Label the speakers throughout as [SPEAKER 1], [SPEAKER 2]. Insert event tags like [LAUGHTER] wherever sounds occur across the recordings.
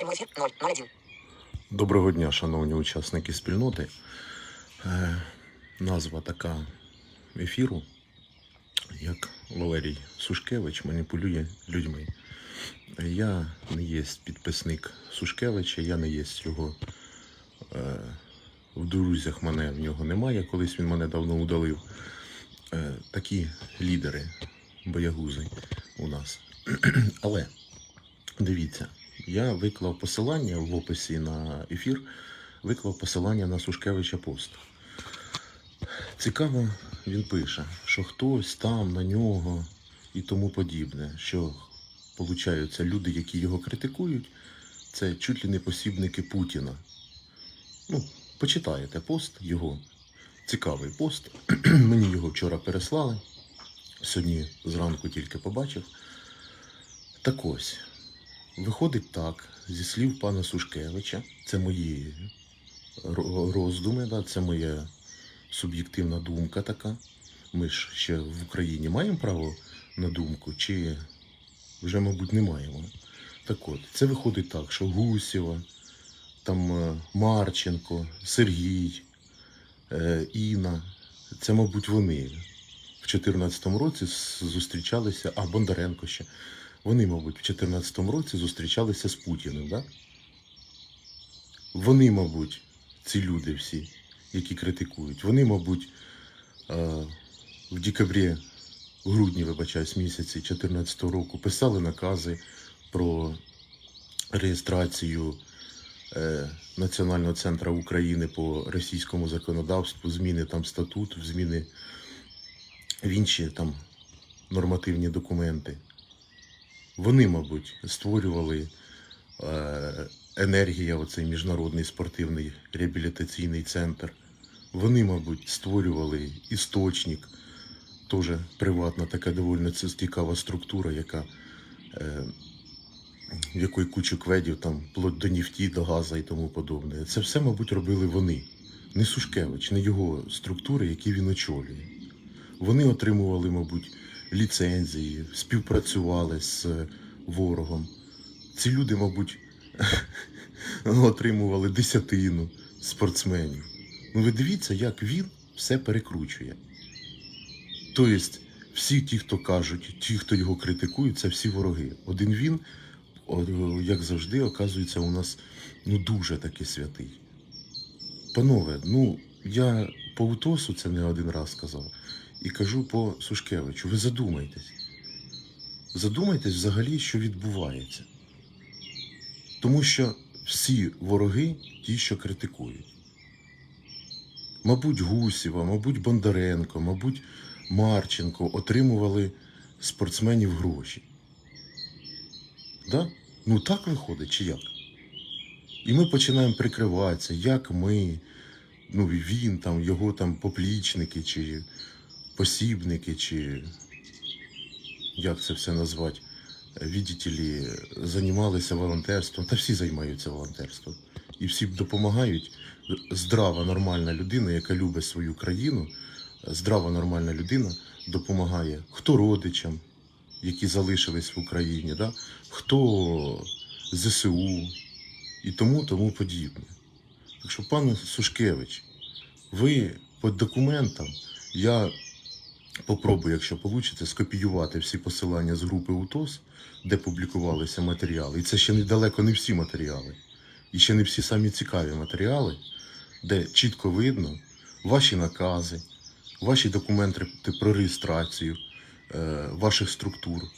[SPEAKER 1] Прямой эфир 001.
[SPEAKER 2] Доброго дня, шановні учасники спільноти. Е, назва така ефіру, як Валерій Сушкевич маніпулює людьми. Я не є підписник Сушкевича, я не є його. Е, в друзях мене в нього немає, колись він мене давно удалив. Е, такі лідери, боягузи у нас. [CLEARS THROAT] Але Дивіться, я виклав посилання в описі на ефір, виклав посилання на Сушкевича пост. Цікаво, він пише, що хтось там на нього і тому подібне, що получаються люди, які його критикують, це чуть ли не посібники Путіна. Ну, почитаєте пост його. Цікавий пост. [CLEARS THROAT] Мені його вчора переслали. Сьогодні зранку тільки побачив. Так ось, Виходить так, зі слів пана Сушкевича, це мої роздуми, да, це моя суб'єктивна думка така. Ми ж ще в Україні маємо право на думку, чи вже, мабуть, не маємо. Так от, це виходить так, що Гусєва, там е, Марченко, Сергій, е, Інна, це, мабуть, вони в 2014 році зустрічалися, а Бондаренко ще. Вони, мабуть, в 2014 році зустрічалися з Путіним, да? Вони, мабуть, ці люди всі, які критикують, вони, мабуть, е, в декабрі, в грудні, вибачаюсь, місяці 2014 року писали накази про реєстрацію е, Національного центру України по російському законодавству, зміни там статуту, зміни в інші там нормативні документи. Вони, мабуть, створювали е, енергія, оцей міжнародний спортивний реабілітаційний центр. Вони, мабуть, створювали істочник, теж приватна така доволі цікава структура, яка, е, в якої кучу кведів, там, вплоть до нефті, до газу і тому подобне. Це все, мабуть, робили вони. Не Сушкевич, не його структури, які він очолює. Вони отримували, мабуть, ліцензії, співпрацювали з ворогом. Ці люди, мабуть, [LAUGHS] отримували десятину спортсменів. Ну ви дивіться, як він все перекручує. Тобто, всі ті, хто кажуть, ті, хто його критикують, це всі вороги. Один він, як завжди, оказується у нас ну, дуже таки святий. Панове, ну я по УТОСу це не один раз сказав. І кажу по Сушкевичу, ви задумайтесь. Задумайтесь взагалі, що відбувається. Тому що всі вороги ті, що критикують. Мабуть, Гусєва, мабуть, Бондаренко, мабуть, Марченко отримували спортсменів гроші. Да? Ну так виходить, чи як? І ми починаємо прикриватися, як ми, ну він там, його там поплічники, чи посібники, чи як це все назвати, ли, займалися волонтерством, та всі займаються волонтерством. І всі допомагають. Здрава, нормальна людина, яка любить свою країну, здрава, нормальна людина допомагає хто родичам, які залишились в Україні, да? хто ЗСУ і тому тому подібне. Так що, пане Сушкевич, ви по документам, я попробую, якщо вийде, скопіювати всі посилання з групи УТОС, де публікувалися матеріали. І це ще недалеко не всі матеріали. І ще не всі самі цікаві матеріали, де чітко видно ваші накази, ваші документи про реєстрацію е, ваших структур е,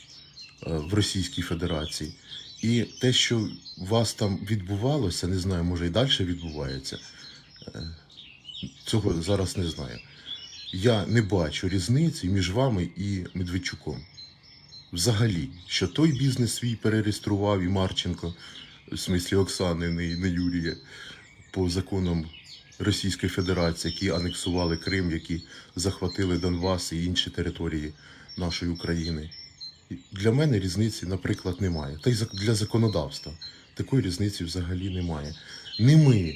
[SPEAKER 2] в Російській Федерації. І те, що у вас там відбувалося, не знаю, може і далі відбувається, е, цього зараз не знаю. Я не бачу різниці між вами і Медведчуком. Взагалі, що той бізнес свій перереєстрував і Марченко, в смислі Оксани, не, не Юрія, по законам Російської Федерації, які анексували Крим, які захватили Донбас і інші території нашої України. Для мене різниці, наприклад, немає. Та й для законодавства такої різниці взагалі немає. Не ми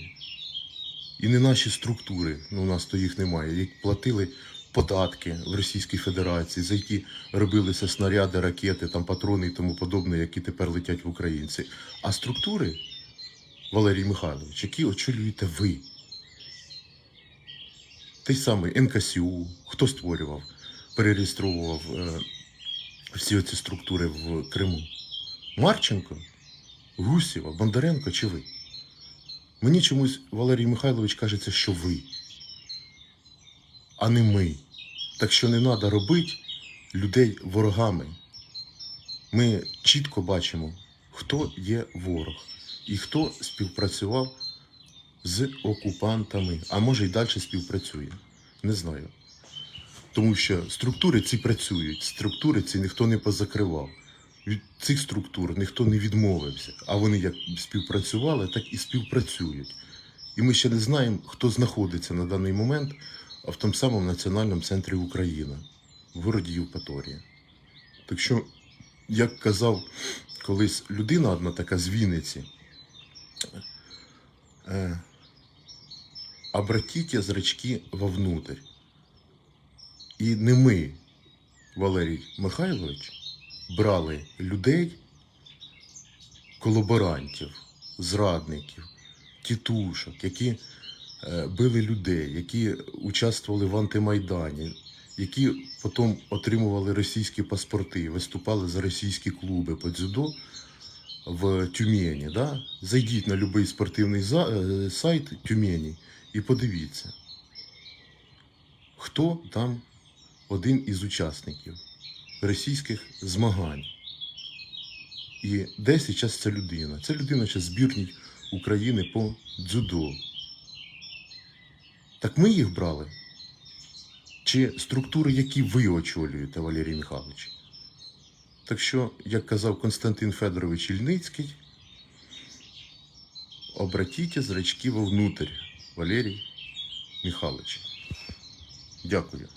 [SPEAKER 2] і не наші структури, ну у нас то їх немає, які платили податки в Російській Федерації, за які робилися снаряди, ракети, там патрони і тому подобне, які тепер летять в українці. А структури Валерій Михайлович, які очолюєте ви. Той самий НКСУ, хто створював, перереєстровував е, всі ці структури в Криму? Марченко, Гусєва, Бондаренко чи ви? Мені чомусь Валерій Михайлович кажеться, що ви, а не ми. Так що не треба робити людей ворогами. Ми чітко бачимо, хто є ворог і хто співпрацював з окупантами, а може й далі співпрацює. Не знаю. Тому що структури ці працюють, структури ці ніхто не позакривав. Від цих структур ніхто не відмовився, а вони як співпрацювали, так і співпрацюють. І ми ще не знаємо, хто знаходиться на даний момент в тому самому національному центрі України, в городі Євпаторія. Так що, як казав колись людина одна така з Вінниці, е, обратіть зрачки вовнутрь. І не ми, Валерій Михайлович, брали людей, колаборантів, зрадників, тітушок, які е, били людей, які участвували в антимайдані, які потім отримували російські паспорти, виступали за російські клуби по дзюдо в Тюмені. Да? Зайдіть на будь-який спортивний е, сайт Тюмені і подивіться, хто там один із учасників російських змагань. І де зараз ця людина? Ця людина зараз збірній України по дзюдо. Так ми їх брали? Чи структури, які ви очолюєте, Валерій Михайлович? Так що, як казав Константин Федорович Ільницький, обратіть зрачки вовнутрь, Валерій Михайлович. Дякую.